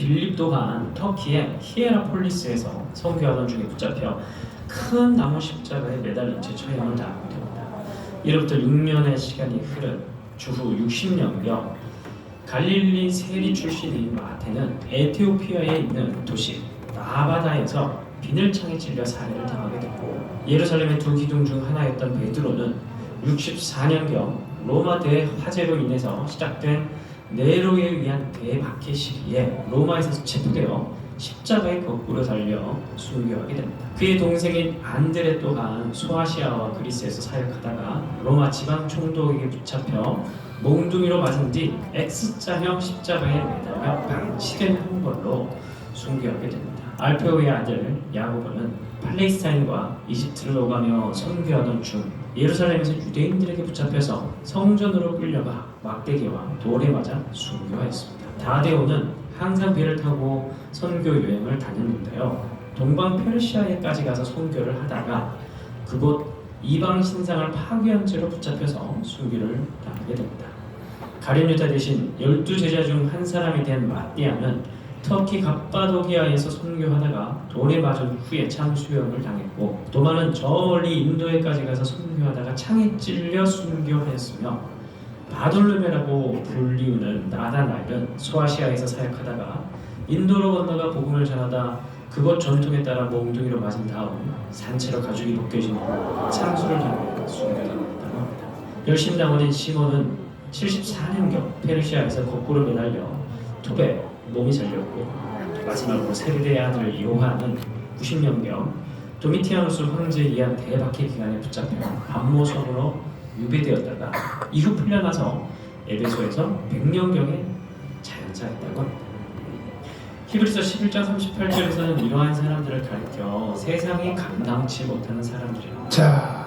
빌립 또한 터키의 히에라폴리스에서 선교하던 중에 붙잡혀 큰 나무 십자가에 매달린 채 처형을 당하게 됩니다. 이로부터 6년의 시간이 흐른 주후 60년경 갈릴리 세리 출신인 마테는 에티오피아에 있는 도시 나바다에서 비늘창에 찔려 살해를 당하게 됐고 예루살렘의 두 기둥 중 하나였던 베드로는 64년경 로마 대 화재로 인해서 시작된 네로에 의한 대박해 시기에 로마에서 체포되어 십자가에 거꾸로 달려 순교하게 됩니다. 그의 동생인 안드레 또한 소아시아와 그리스에서 사역하다가 로마 지방 총독에게 붙잡혀 몽둥이로 맞은 뒤 X자형 십자가에 매달려 방치된 형벌로 순교하게 됩니다. 알페오의 아들 야고보는 팔레스타인과 이집트를 오가며 선교하던 중 예루살렘에서 유대인들에게 붙잡혀서 성전으로 끌려가 막대기와 돌에 맞아 순교하였습니다. 다데오는 항상 배를 타고 선교 여행을 다녔는데요. 동방 페르시아에까지 가서 선교를 하다가 그곳 이방 신상을 파괴한 채로 붙잡혀서 순교를 당하게 됩니다. 가룟 유다 대신 열두 제자 중 한 사람이 된 마띠아는 터키 갑바도기아에서 선교하다가 돌에 맞은 후에 창수형을 당했고 도마는 저 멀리 인도에까지 가서 선교하다가 창에 찔려 순교하였으며 바돌르메라고 불리우는 나다나일은 소아시아에서 사역하다가 인도로 건너가 복음을 전하다 그곳 전통에 따라 몽둥이로 맞은 다음 산채로 가죽이 벗겨진 후 창수를 당해 순교당했다고 합니다. 열심당원인 시몬은 74년경 페르시아에서 거꾸로 매달려 톱에 몸이 잘렸고 마지막으로 아들 요한은 90년경 도미티아누스 황제에 의한 대박해 기간에 붙잡혀 암모성으로 유배되었다가 이후 풀려나서 에베소에서 100년경에 자연사했다고 합니다. 히브리서 11장 38절에서는 이러한 사람들을 가리켜 세상이 감당치 못하는 사람들이라 자,